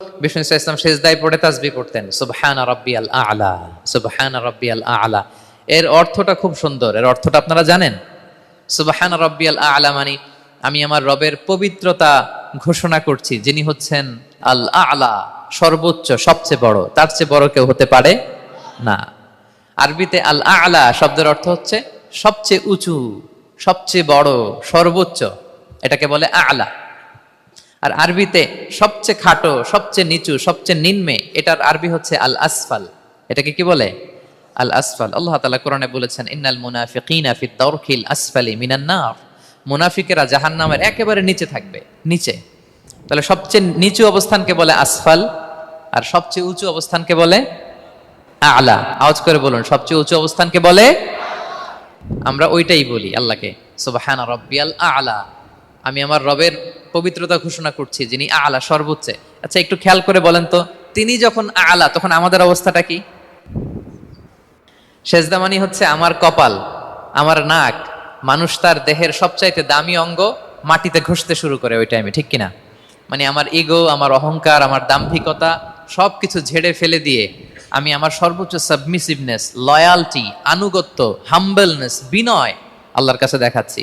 বিষ্ণু ইসা ইসলাম শেষদায় পড়ে তাসবি পড়তেন, সুবহানা রাব্বিয়াল আ'লা, সুবহানা রাব্বিয়াল আ'লা। এর অর্থটা খুব সুন্দর। এর অর্থটা আপনারা জানেন? আ'লা মানে আমি আমার রবের পবিত্রতা ঘোষণা করছি, যিনি হচ্ছেন আল আ'লা, সর্বোচ্চ, সবচেয়ে বড়। তার চেয়ে বড় কেউ হতে পারে না। আরবিতে আল আ'লা শব্দের অর্থ হচ্ছে সবচেয়ে উঁচু, সবচেয়ে বড়, সর্বোচ্চ। এটাকে বলে আ'লা। আর আরবিতে সবচেয়ে খাটো, সবচেয়ে নিচু, সবচেয়ে নিম্নে, এটার আরবি হচ্ছে আল আসফাল এটাকে কি বলে? আল আসফাল আল্লাহ তাআলা কোরআনে বলেছেন, ইন্নাল মুনাফিকিনা ফি দারকিল আসফালি মিনান নার। মুনাফিকেরা জাহান্নামের একেবারে নিচে থাকবে, নিচে। তাহলে সবচেয়ে নিচু অবস্থানকে বলে আসফাল, আর সবচেয়ে উঁচু অবস্থানকে বলে আলা। আওয়াজ করে বলুন, সবচেয়ে উঁচু অবস্থানকে বলে, আমরা ওইটাই বলি আল্লাহকে, সুবহানা রাব্বিয়াল আলা। আমি আমার রবের পবিত্রতা ঘোষণা করছি, যিনি আলা, সর্বোচ্চে। আচ্ছা একটু খেয়াল করে বলেন তো, তিনি যখন আলা, তখন আমাদের অবস্থাটা কি? সেজদামানি হচ্ছে আমার কপাল, আমার নাক, মানুষ তার দেহের সবচাইতে দামি অঙ্গ মাটিতে ঘষতে শুরু করে ওই টাইমে ঠিক কিনা? মানে আমার ইগো আমার অহংকার, আমার দাম্ভিকতা সব কিছু ঝেড়ে ফেলে দিয়ে আমি আমার সর্বোচ্চ সাবমিসিভনেস লয়ালটি আনুগত্য হাম্বলনেস বিনয় আল্লাহর কাছে দেখাচ্ছি।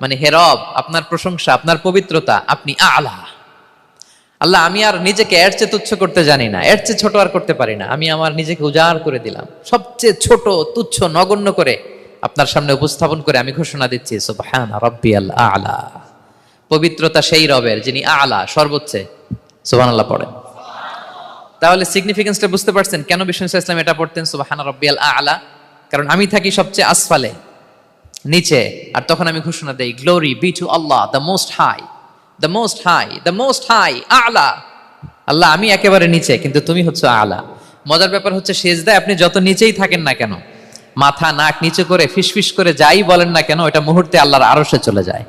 মানে হে রব, আপনার প্রশংসা, আপনার পবিত্রতা, আপনি আলা। আল্লাহ, আমি আর নিজেকে এর চেয়ে তুচ্ছ করতে জানি না, এর চেয়ে ছোট আর করতে পারি না। আমি আমার নিজেকে উজাড় করে দিলাম। সবচেয়ে ছোট, তুচ্ছ, নগণ্য করে আপনার সামনে উপস্থাপন করে আমি ঘোষণা দিচ্ছি, সুবহান আলা। পবিত্রতা সেই রবের, যিনি আলা, সর্বোচ্চে। সুবহানাল্লাহ পড়েন। তাহলে সিগনিফিকেন্সটা বুঝতে পারছেন কেন বিষ্ণু ইসলাম এটা পড়তেন, সুবহান আলা? কারণ আমি থাকি সবচেয়ে আসফালে। নিচে। আর তখন আমি ঘোষণা দেই glory be to Allah the most high the most high the most high আলা। আল্লাহ, আমি একেবারে নিচে, কিন্তু তুমি হচ্ছে আলা। মজার ব্যাপার হচ্ছে সেজদায় আপনি যত নিচেই থাকেন না কেন, মাথা, নাক নিচে করে, ফিসফিস করে যাই বলেন না কেন এটা মুহূর্তে আল্লাহর আরশে চলে যায়।